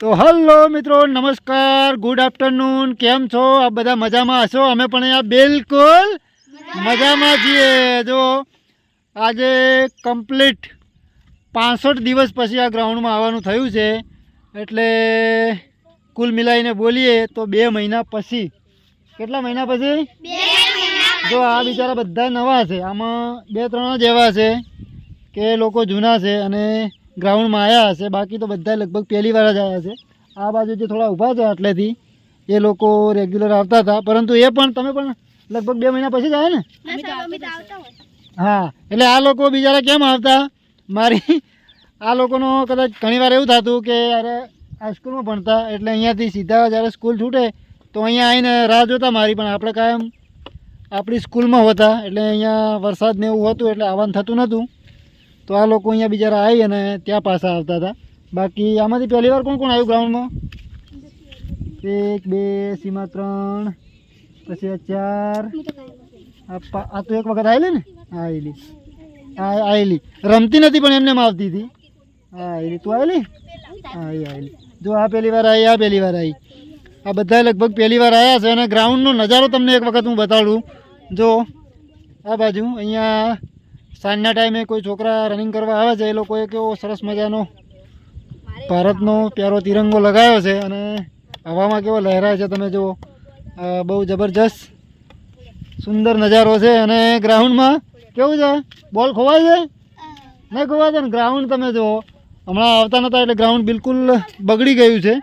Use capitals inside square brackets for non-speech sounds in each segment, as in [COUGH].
તો હલો મિત્રો નમસ્કાર ગુડ આફ્ટરનૂન કેમ છો? આ બધા મજામાં હશો? અમે પણ અહીંયા બિલકુલ મજામાં છીએ. જો આજે કમ્પ્લીટ પાસઠ દિવસ પછી આ ગ્રાઉન્ડમાં આવવાનું થયું છે. એટલે કુલ મિલાઈને બોલીએ તો બે મહિના પછી. કેટલા મહિના પછી. જો આ બિચારા બધા નવા છે. આમાં બે ત્રણ જ એવા છે કે લોકો જૂના છે અને ગ્રાઉન્ડમાં આવ્યા હશે. બાકી તો બધા લગભગ પહેલી વાર જ આવ્યા છે આ બાજુ જે થોડા ઊભા છે આટલેથી એ લોકો રેગ્યુલર આવતા હતા. પરંતુ એ પણ તમે પણ લગભગ બે મહિના પછી જ આવ્યા ને? હા એટલે આ લોકો બિચારા કેમ આવતા? મારી આ લોકોનો કદાચ ઘણીવાર એવું થતું કે અરે આ સ્કૂલમાં ભણતા એટલે અહીંયાથી સીધા જ્યારે સ્કૂલ છૂટે તો અહીંયા આવીને રાહ જોતા મારી. પણ આપણે કાયમ આપણી સ્કૂલમાં હોતા એટલે અહીંયા વરસાદ ને એવું હતું એટલે આવવાનું થતું નહોતું. તો આ લોકો અહીંયા બિચારા આવી અને ત્યાં પાછા આવતા હતા. બાકી આમાંથી પહેલી વાર કોણ કોણ આવ્યું ગ્રાઉન્ડમાં એક, બે, સીમા ત્રણ, પછી આ ચાર. આ તો એક વખત આવેલી ને? આવેલી આવેલી રમતી નથી પણ એમને એમ આવતી હતી. હા આવેલી તું આવેલી હા આવેલી જો આ પહેલી વાર આવી આ પહેલી વાર આવી આ બધા લગભગ પહેલી વાર આવ્યા છે અને ગ્રાઉન્ડનો નજારો તમને એક વખત હું બતાડું. જો, આ બાજુ અહીંયા સાંજના ટાઈમે કોઈ છોકરા રનિંગ કરવા આવે છે, એ લોકોએ કેવો સરસ મજાનો ભારતનો પ્યારો તિરંગો લગાવ્યો છે અને હવામાં કેવો લહેરાય છે તમે જુઓ. બહુ જબરજસ્ત સુંદર નજારો છે અને ગ્રાઉન્ડમાં કેવું છે? બોલ ખોવાય છે? નહીં ખોવાય છે ને? ગ્રાઉન્ડ તમે જુઓ. હમણાં આવતા નહોતા એટલે ગ્રાઉન્ડ બિલકુલ બગડી ગયું છે.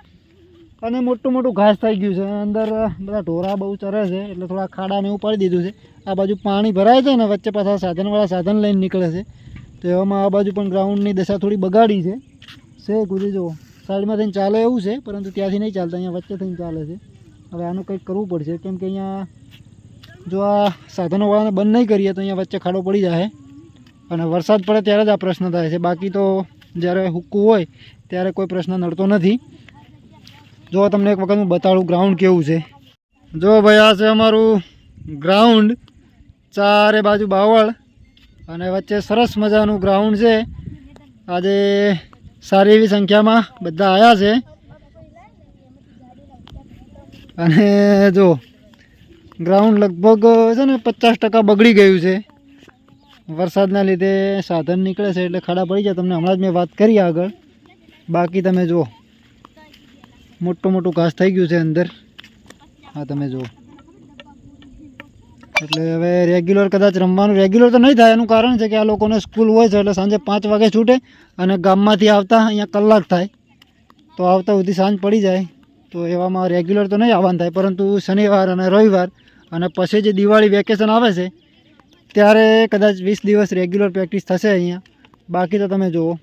અને મોટું મોટું ઘાસ થઈ ગયું છે. અંદર બધા ઢોરા બહુ ચરે છે, એટલે થોડા ખાડા ને એવું પાડી દીધું છે. આ બાજુ પાણી ભરાય છે ને, વચ્ચે પાછા સાધનવાળા સાધન લઈને નીકળે છે. તો એવામાં આ બાજુ પણ ગ્રાઉન્ડની દશા થોડી બગાડી છે. છે કુદી જુઓ સાઈડમાં થઈને ચાલે એવું છે, પરંતુ ત્યાંથી નહીં ચાલતા, અહીંયા વચ્ચે થઈને ચાલે છે. હવે આનું કંઈક કરવું પડશે, કેમ કે અહીંયા જો આ સાધનોવાળાને બંધ નહીં કરીએ તો અહીંયા વચ્ચે ખાડો પડી જાય અને વરસાદ પડે ત્યારે જ આ પ્રશ્ન થાય છે. બાકી તો જ્યારે હુક્કું હોય, ત્યારે કોઈ પ્રશ્ન નડતો નથી. જો તમને એક વખત હું બતાડું ગ્રાઉન્ડ કેવું છે? જો ભાઈ, આ છે અમારું ગ્રાઉન્ડ ચારે બાજુ બાવળ અને વચ્ચે સરસ મજાનું ગ્રાઉન્ડ છે. આજે સારી એવી સંખ્યામાં બધા આવ્યા છે. અને જો ગ્રાઉન્ડ લગભગ છે ને પચાસ ટકા બગડી ગયું છે. વરસાદના લીધે સાધન નીકળે છે એટલે ખાડા પડી જાય તમને હમણાં જ મેં વાત કરી આગળ. બાકી તમે જુઓ. મોટું મોટું ઘાસ થઈ ગયું છે અંદર. હા તમે જુઓ. એટલે હવે રેગ્યુલર કદાચ રમવાનું રેગ્યુલર તો નહીં થાય. એનું કારણ છે કે આ લોકોને સ્કૂલ હોય છે એટલે સાંજે પાંચ વાગે છૂટે અને ગામમાંથી આવતા અહીંયા કલાક થાય. તો આવતા સુધી સાંજ પડી જાય. તો એવામાં રેગ્યુલર તો નહીં આવવાનું થાય, પરંતુ શનિવાર અને રવિવાર અને પછી જે દિવાળી વેકેશન આવે છે, ત્યારે કદાચ વીસ દિવસ રેગ્યુલર પ્રેક્ટિસ થશે અહીંયા. બાકી તો તમે જુઓ.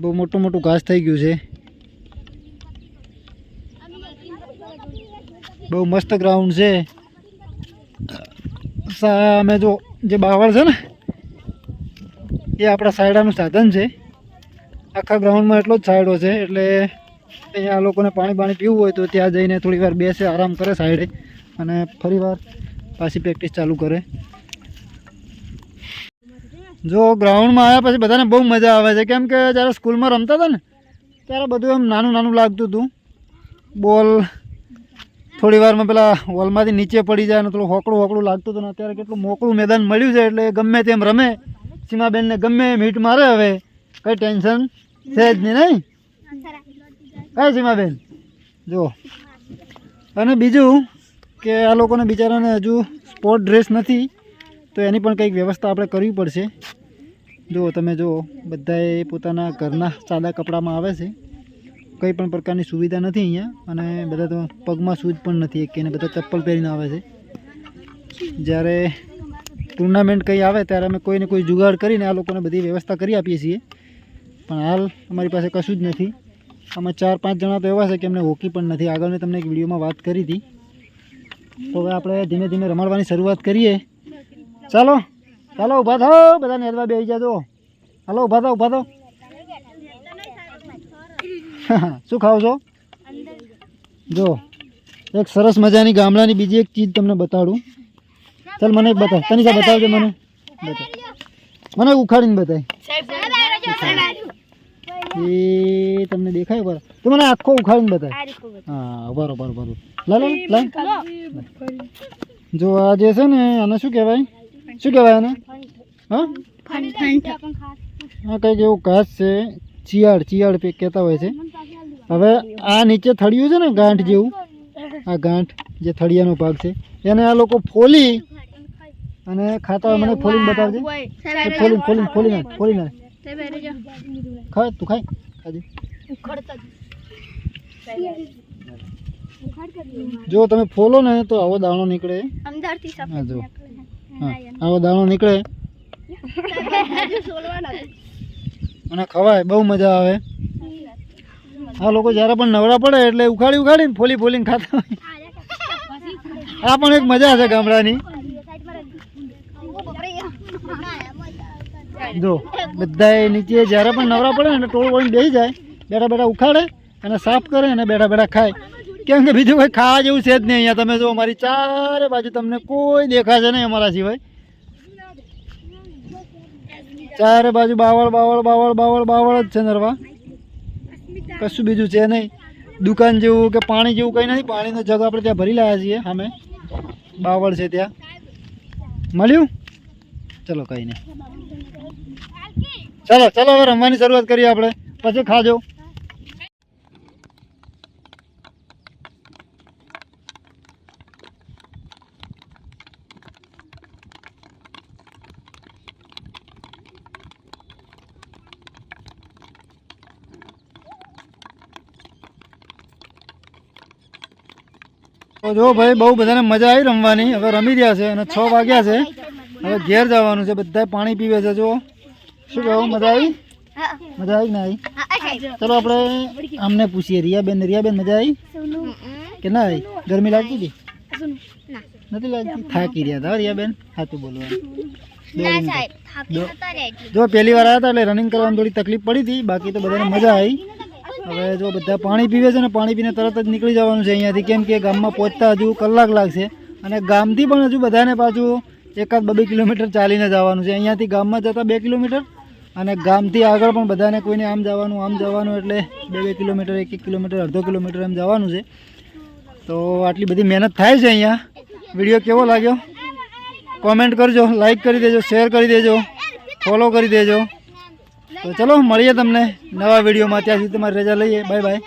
બહુ મોટું મોટું ઘાસ થઈ ગયું છે. બહુ મસ્ત ગ્રાઉન્ડ છે. સામે જો જે બાવળ છે ને, એ આપણા સાયડાનું સાધન છે. આખા ગ્રાઉન્ડમાં એટલો જ સાયડો છે, એટલે અહીંયા લોકોને પાણી પાણી પીવું હોય તો ત્યાં જઈને થોડી વાર બેસે, આરામ કરે સાઈડે અને ફરી વાર પાછી પ્રેક્ટિસ ચાલુ કરે. જો ગ્રાઉન્ડમાં આવ્યા પછી બધાને બહુ મજા આવે છે. કેમ કે જ્યારે સ્કૂલમાં રમતા હતા ને, ત્યારે બધું એમ નાનું નાનું લાગતું હતું. બોલ થોડી વારમાં પેલા હોલમાંથી નીચે પડી જાય અને થોડું હોકળું હોકળું લાગતું હતું અત્યારે કેટલું મોકળું મેદાન મળ્યું છે એટલે ગમે તેમ રમે. સીમાબેનને ગમે એમ હીટ મારે હવે. કંઈ ટેન્શન? છે જ નહીં નહીં? કઈ સીમાબેન? જુઓ અને બીજું કે આ લોકોને બિચારાને હજુ સ્પોર્ટ ડ્રેસ નથી, તો એની પણ કંઈક વ્યવસ્થા આપણે કરવી પડશે. જુઓ તમે જુઓ બધાએ પોતાના ઘરના સાદા કપડામાં આવે છે. કંઈ પણ પ્રકારની સુવિધા નથી અહીંયા અને બધા તો પગમાં શૂઝ પણ નથી એક એને બધા ચપ્પલ પહેરીને આવે છે. જ્યારે ટુર્નામેન્ટ કંઈ આવે ત્યારે અમે કોઈને કોઈ જુગાડ કરીને આ લોકોને બધી વ્યવસ્થા કરી આપીએ છીએ. પણ હાલ અમારી પાસે કશું જ નથી. આમાં ચાર પાંચ જણા તો એવા છે કે એમને હોકી પણ નથી. આગળ તમને એક વિડીયોમાં વાત કરી હતી. તો હવે આપણે ધીમે ધીમે રમાડવાની શરૂઆત કરીએ. ચાલો ચાલો ઊભા થાઓ, બધાને નેરવા બેસી જાજો હાલો ઊભા થાઓ ઊભા થાઓ. [LAUGHS] શું ખાવ છો? જો એક સરસ મજાની ગામડાની બીજી એક ચીજ તમને બતાડું. ચાલ મને બતાવ. તની તનિષા બતાવજો મને. બતાવ. મને ઉખાડીને બતાય. એ તમને દેખાય બરાબર તો મને આખો ઉખાડીને બતાય. હા બરોબર બરોબર લા લા લા જો આ જે છે ને આને શું કહેવાય? શું કહેવાય આને? હા? હા કંઈક એવું ઘાસ છે. ચિયાડ ચિયાડ કહેતા હોય છે. હવે આ નીચે થળિયું છે ને ગાંઠ જેવું? આ ગાંઠ જે થળિયાનો ભાગ છે એને આ લોકો ફોલી અને ખાતા હોય મને ફોલીને બતાવજે. ફોલી ફોલીને ફોલી નાખ. ફોલી નાખ ખા તું ખાય ખાજે. જો. તમે ફોલો ને તો આવો દાણો નીકળે. હા જો. હા આવો દાણો નીકળે. [LAUGHS] અને ખવાય બહુ મજા આવે. આ લોકો જ્યારે પણ નવરા પડે એટલે ઉખાડી ઉખાડીને ફોલી ફોલીને ખાતા હોય. આ પણ એક મજા છે ગામડાની. જો, બધાય નીચે જ્યારે પણ નવરા પડે એટલે ટોળ વળીને બેસી જાય, બેઠા બેઠા ઉખાડે અને સાફ કરે અને બેઠા બેઠા ખાય. કેમ કે બીજું કોઈ ખાવા જેવું છે જ નહીં અહીંયા. તમે જો, અમારી ચારે બાજુ તમને કોઈ દેખાશે નહીં અમારા સિવાય. ચારે બાજુ બાવળ બાવળ બાવળ બાવળ બાવળ જ છે નરવા. કશું બીજું છે નહીં. દુકાન જેવું કે પાણી જેવું કંઈ નથી. પાણીનો જગ આપણે ત્યાં ભરી લાવ્યા છીએ અમે બાવળ છે ત્યાં. મળ્યું? ચલો કંઈ નહીં. ચાલો ચાલો હવે રમવાની શરૂઆત કરીએ આપણે. પછી ખાજો. તો જો ભાઈ બહુ બધાને મજા આવી રમવાની. હવે રમી રહ્યા છે અને છ વાગ્યા છે. હવે ઘેર જવાનું છે બધા પાણી પીવે છે જો શું કહેવું મજા આવી? મજા આવી ના આવી ચલો આપણે આમને પૂછીએ. રિયાબેન રિયાબેન મજા આવી? કે ના આવી? ગરમી લાગતી હતી? નથી લાગતી? થાકી રહ્યા હતા હો રિયાબેન સાચું બોલવાનું જો પહેલી વાર આવ્યા હતા એટલે રનિંગ કરવાની થોડી તકલીફ પડી હતી. બાકી તો બધાને મજા આવી. હવે જો બધા પાણી પીવે છે ને પાણી પીને તરત જ નીકળી જવાનું છે અહીંયાથી. કેમ કે ગામમાં પહોંચતા હજુ કલાક લાગશે. અને ગામથી પણ હજુ બધાને પાછું એકાદ બે કિલોમીટર ચાલીને જવાનું છે. અહીંયાથી ગામમાં જતા બે કિલોમીટર અને ગામથી આગળ પણ બધાને કોઈને આમ જવાનું આમ જવાનું એટલે બે બે કિલોમીટર, એક એક કિલોમીટર, અડધો કિલોમીટર એમ જવાનું છે. તો આટલી બધી મહેનત થાય છે અહીંયા. વીડિયો કેવો લાગ્યો? કોમેન્ટ કરજો લાઈક કરી દેજો શેર કરી દેજો ફોલો કરી દેજો. તો ચલો મળીએ તમને નવા વિડીયોમાં. ત્યાં સુધી તમારી રજા લઈએ. Bye bye.